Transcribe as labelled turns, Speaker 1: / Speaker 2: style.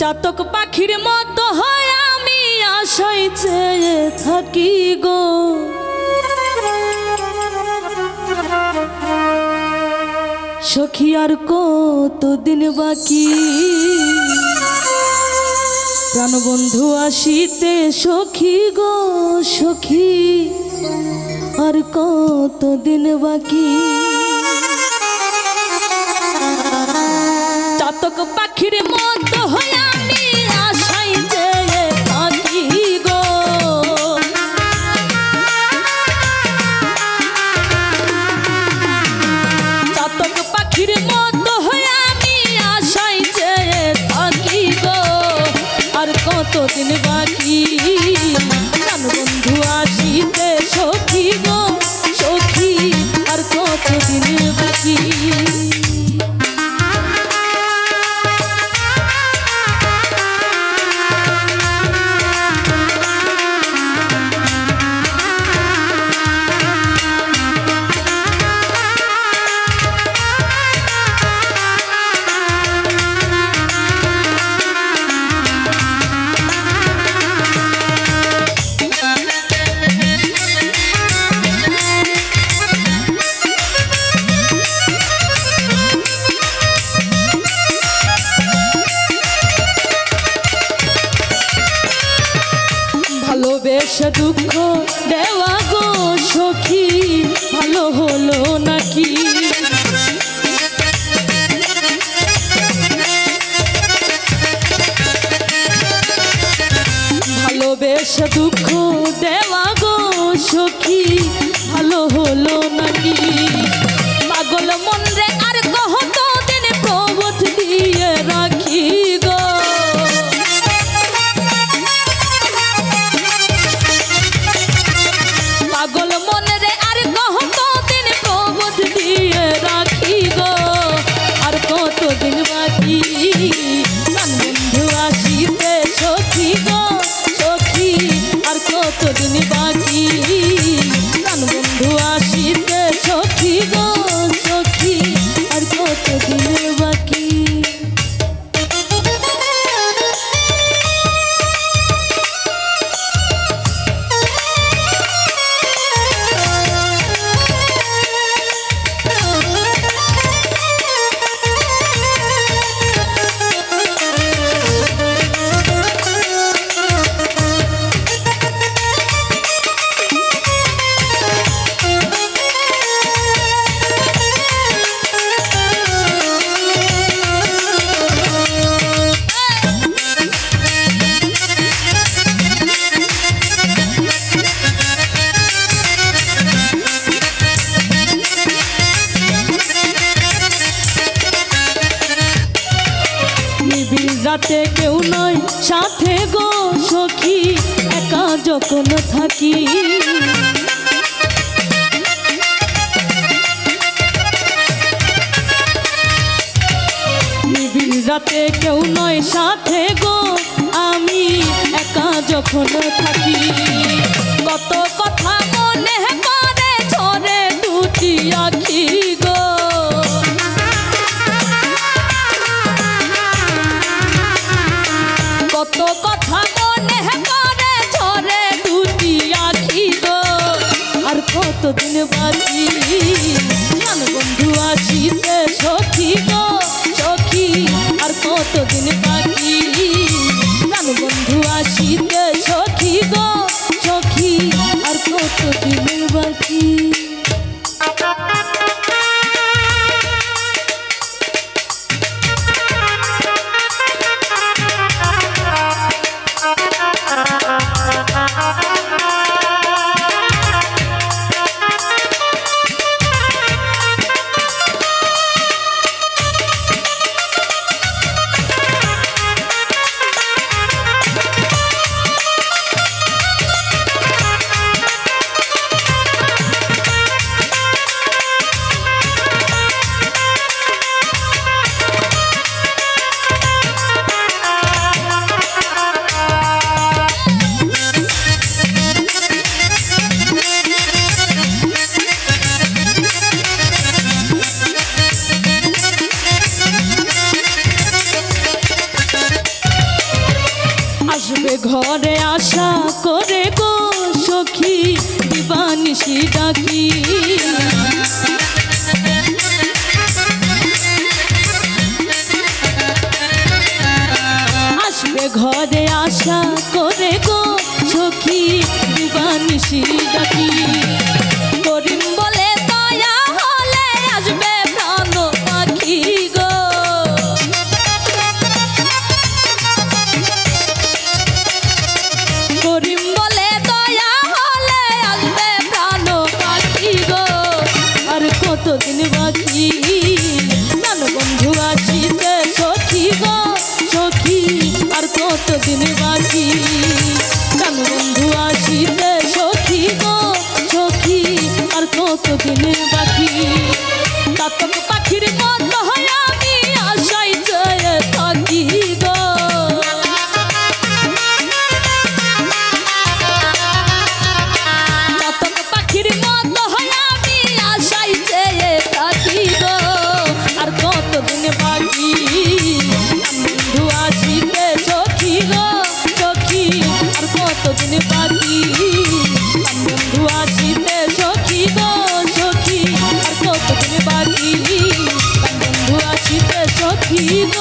Speaker 1: চাতক পাখির মতো হয় আমি আশাই চেয়ে থাকি গো। সখী আর কতদিন বাকি? প্রাণবন্ধু আসিতে সখী গো, সখী আর কতদিন বাকি? চাতক পাখির মতো কতদিন বাকি। প্রাণ বন্ধু আসিতে সখী গো সখী কতদিন বাকি? দুঃখ দেওয়া গো সখী ভালো হলো নাকি? ভালোবেসে দুঃখ দেওয়া গো সখী ভালো হলো কতদিন নিবিড় রাতে কেউ নয় সাথে গো সখী, একা যখন থাকি। রাতে কেউ নয় সাথে গো আমি একা যখন থাকি। কতদিন বাকি প্রাণ বন্ধু আসিতে ঘরে আশা করে গো সখী দিবানিসি ডাকি। আসবে ঘরে আশা করে গো সখী দিবানিসি ডাকি। দেখি ছিল।